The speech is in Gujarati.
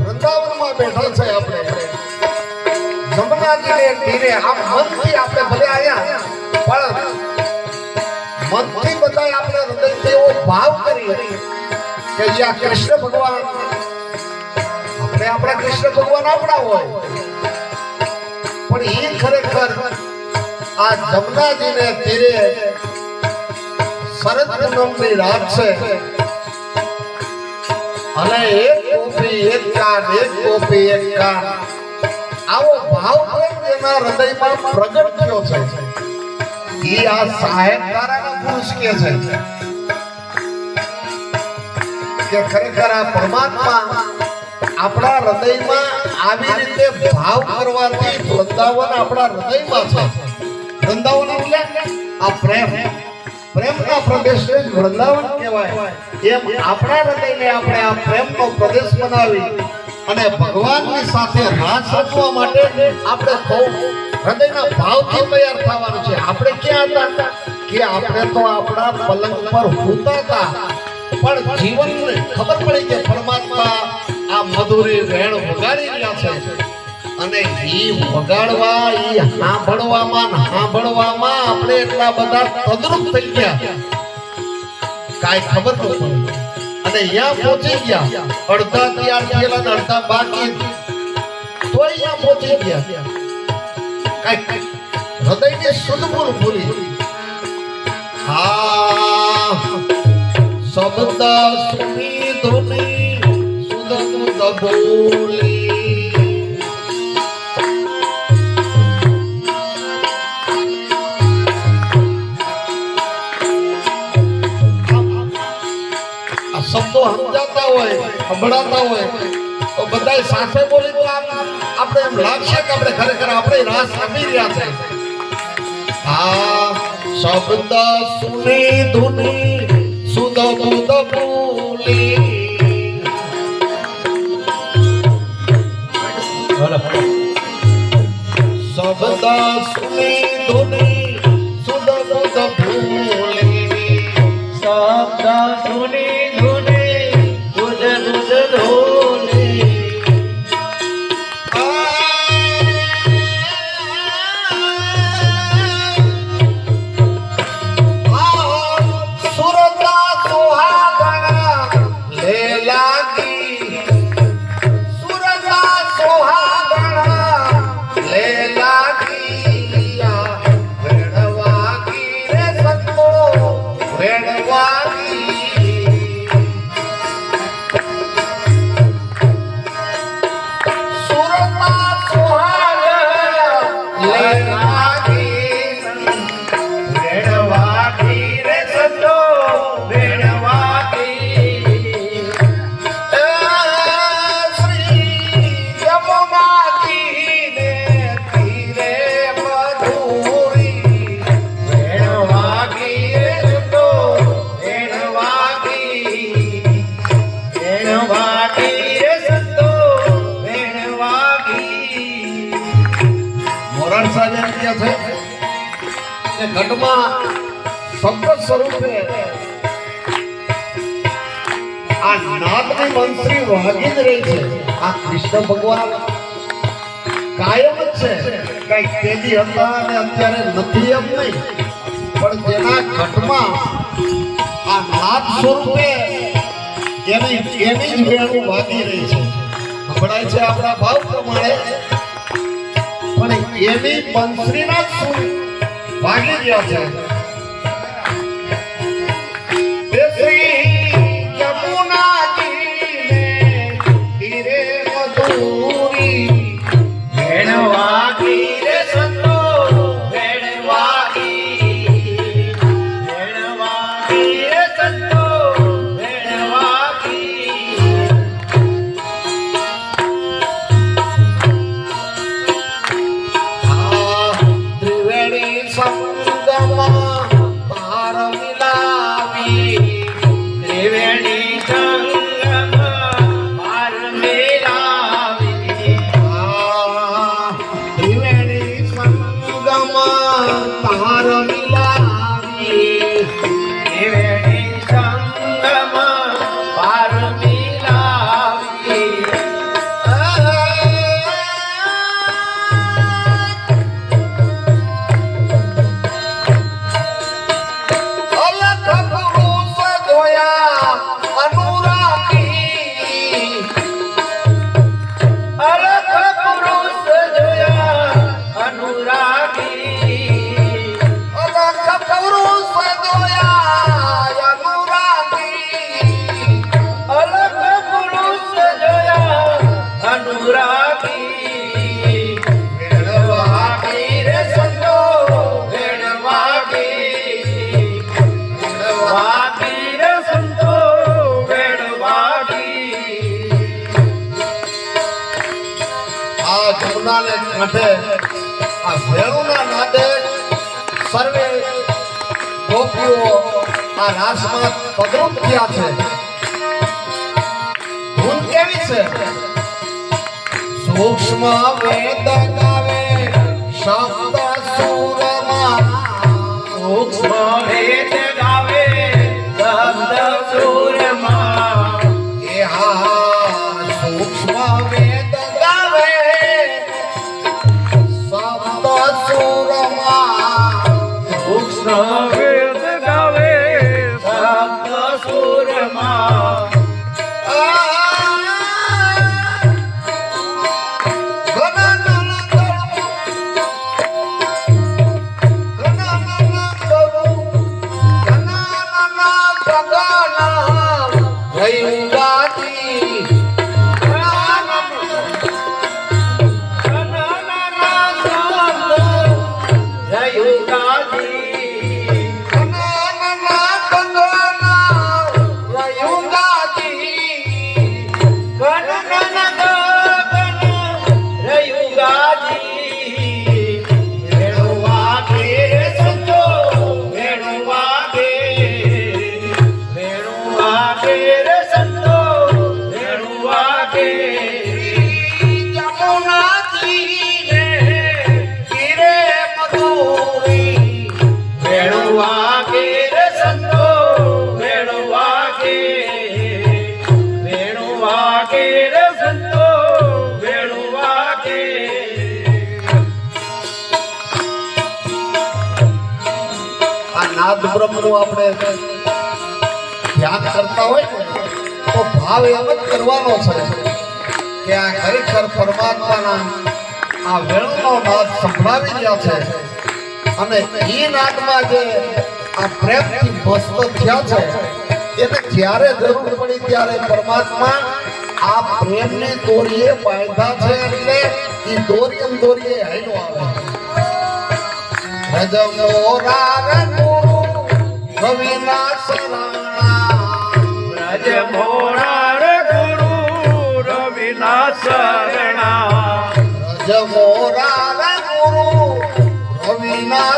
વૃંદાવનમાં બેઠા છે આપણે. જમનાજીને ધીરે આમ મનથી આપણે ભલે આયા, પણ મનથી બધા આપણે હૃદયથી એવો ભાવ કરીએ કે આ કૃષ્ણ ભગવાન આપણે કૃષ્ણ ભગવાન આપણા હોય. પણ એ ખરેખર આ જમનાજીને તીરે શરદ પૂનમની રાત છે. અને એક કોપી, એક કાન, એક કોપી, એક કાન. આવો ભાવ પ્રેમ જેના હૃદયમાં પ્રગટ થયો છે. એ આ સાહેબ તારાના પુરુષ કે છે. કે ખરેખર આ પરમાત્મા આપણા હૃદયમાં આવી રીતે ભાવ કરવાથી વૃંદાવન આપણા હૃદયમાં છે. વૃંદાવન એટલે આ પ્રેમ. પ્રેમના પ્રદેશને વૃંદાવન કહેવાય. એમ આપણા હૃદયને આપણે આ પ્રેમનો પ્રદેશ બનાવી અને ભગવાનની સાથે રાસ રચવા માટે આપણે બહુ હૃદયના ભાવથી તૈયાર થવાનું છે. આપણે ક્યાં હતા? કે આપણે તો આપણા પલંગ પર હોતા હતા પણ જીવનને ખબર પડી કે પરમાત્મા આ મધુરી વેણ વગાડી રહ્યા છે. અને ઈ વગાડવા, ઈ સાંભળવામાં સાંભળવામાં આપણે એટલા બધા તદ્રુપ થઈ ગયા. કાઈ ખબર ન પડી. અને અહીંયા પહોંચી ગયા. અડધા તૈયાર થયેલા ને અડધા બાકી. તો અહીંયા પહોંચી ગયા. કાંઈ હૃદયને બોલ ભૂલી. હા. શબ્દ સુની ધુની સુધ સુધ બોલી આ શબ્દો સમજાતા હોય સંભળાતા હોય તો બધા સાથે બોલી તો આમ આપણે એમ લાગશે કે આપણે ખરેખર આપણે રાસ રમી રહ્યા છે આ શબ્દ સુની ધુની સુધ બુધ બોલી કહે છે. ને ઘટમાં શબ્દ સ્વરૂપે આ નાદની મંત્રી વાગી જ રહી છે. આ કૃષ્ણ ભગવાન કાયમ જ છે. કઈ તેજી હતા અને અત્યારે નથી એમ નહીં. પણ જેના ઘટમાં આ નાદ સ્વરૂપે એની એની જ વેણું વાગી રહી છે. સંભળાય છે આપણા ભાવ પ્રમાણે એની બંસરીના ભાગી ગયા છે. કાંઠે આ ભેળુના નાદે સર્વે ગોપીઓ આ રાસમાં પગરૂપ થયા છે. ભૂલ કેવી છે? સૂક્ષ્મ વેદ ગાવે શબ્દ સુરમાં. સૂક્ષ્મ નાદ બ્રહ્મનું આપણે ધ્યાન કરતા હોય ને, તો ભાવ એમ જ કરવાનો છે કે આ ખરેખર પરમાત્માના આ વેણુનો નાદ સંભળાવી રહ્યા છે અને એ નાદમાં જે આ પ્રેમથી મસ્ત થયા છે, એને જ્યારે જરૂર પડી ત્યારે પરમાત્મા આ પ્રેમની દોરીએ બાંધા છે એટલે એ દોરીએ ને દોરીએ હાઈલો આવે. રજ મોરા ગુરુ રવિના શરણા વ્રજ મોરાર ગુરુ રવિના શરણા રજ રવિના શરણા ગુરુ રવિના